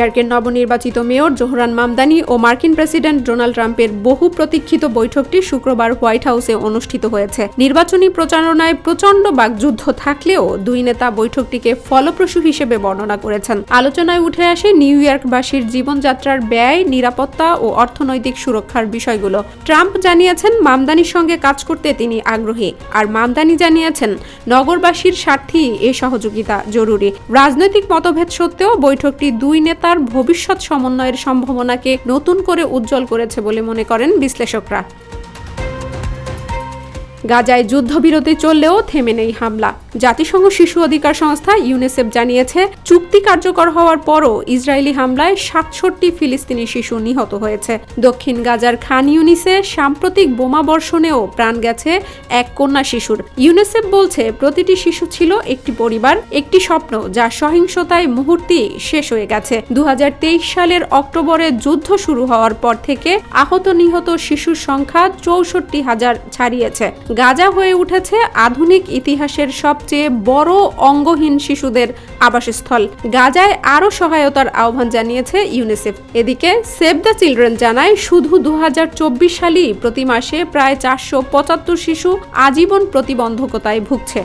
ইয়র্কের নবনির্বাচিত mayor Zohran Mamdani ও মার্কিন প্রেসিডেন্ট ডোনাল্ড ট্রাম্পের বহু প্রতীক্ষিত বৈঠকটি শুক্রবার হোয়াইট হাউসে অনুষ্ঠিত হয়েছে। নির্বাচনী প্রচারণায় প্রচণ্ড বাকযুদ্ধ থাকলেও দুই নেতা বৈঠকটিকে ফলপ্রসূ হিসেবে বর্ণনা করেছেন। আলোচনায় উঠে আসে নিউ ইয়র্কবাসীর জীবনযাত্রার ব্যয়, নিরাপত্তা ও অর্থনৈতিক সুরক্ষার বিষয়গুলো। ট্রাম্প জানিয়েছেন, মামদানির সঙ্গে কাজ করতে তিনি আগ্রহী। আর মামদানি জানিয়েছেন, নগরবাসীর স্বার্থেই এ সহযোগিতা জরুরি। রাজনৈতিক মতভেদ সত্ত্বেও বৈঠকটি দুই নেতার ভবিষ্যৎ সমন্বয়ের সম্ভাবনাকে নতুন করে উজ্জ্বল করেছে বলে মনে করেন বিশ্লেষকরা। গাজায় যুদ্ধবিরতি চললেও থেমে নেই হামলা। জাতিসংঘ শিশু অধিকার সংস্থা ইউনিসেফ জানিয়েছে, চুক্তি কার্যকর হওয়ার পরও ইসরায়েলি হামলায় সাতষট্টি ফিলিস্তিনি শিশু নিহত হয়েছে। দক্ষিণ গাজার খান ইউনিসে সাম্প্রতিক বোমা বর্ষণেও প্রাণ গেছে এক কন্যা শিশুর। ইউনিসেফ বলছে, প্রতিটি শিশু ছিল একটি পরিবার, একটি স্বপ্ন, যা সহিংসতায় মুহূর্তেই শেষ হয়ে গেছে। দু হাজার তেইশ সালের অক্টোবরে যুদ্ধ শুরু হওয়ার পর থেকে আহত নিহত শিশুর সংখ্যা চৌষট্টি হাজার ছাড়িয়েছে। গাজা হয়ে উঠেছে আধুনিক ইতিহাসের সবচেয়ে বড় অঙ্গহীন শিশুদের আবাসস্থল। গাজায় আরও সহায়তার আহ্বান জানিয়েছে ইউনিসেফ। এদিকে সেভ দ্য চিলড্রেন জানায়, শুধু দু সালেই প্রতি মাসে প্রায় চারশো পঁচাত্তর শিশু আজীবন প্রতিবন্ধকতায় ভুগছে।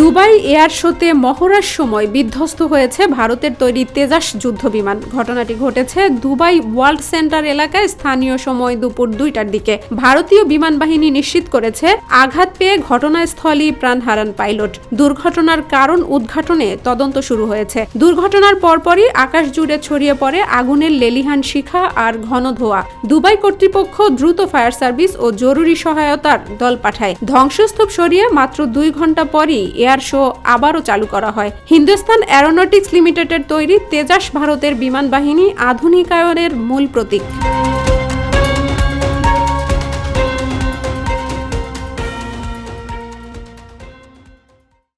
দুবাই এয়ার শোতে মহড়ার সময় বিধ্বস্ত হয়েছে ভারতের তৈরি তেজাস যুদ্ধ বিমান ঘটনাটি ঘটেছে দুবাই ওয়ার্ল্ড সেন্টার এলাকায় স্থানীয় সময় দুপুর দুইটার দিকে। ভারতীয় বিমান বাহিনী নিশ্চিত করেছে আঘাত পেয়ে ঘটনাস্থলেই প্রাণ হারান পাইলট। দুর্ঘটনার কারণ উদ্ঘাটনে তদন্ত শুরু হয়েছে। দুর্ঘটনার পরপরই আকাশ জুড়ে ছড়িয়ে পড়ে আগুনের লেলিহান শিখা আর ঘন ধোয়া। দুবাই কর্তৃপক্ষ দ্রুত ফায়ার সার্ভিস ও জরুরি সহায়তার দল পাঠায়। ধ্বংসস্তূপ সরিয়ে মাত্র দুই ঘণ্টা পরই এয়ার শো আবারও চালু করা হয়। হিন্দুস্তান অ্যারোনটিক্স লিমিটেডের তৈরি তেজাস ভারতের বিমান বাহিনী আধুনিকায়নের মূল প্রতীক।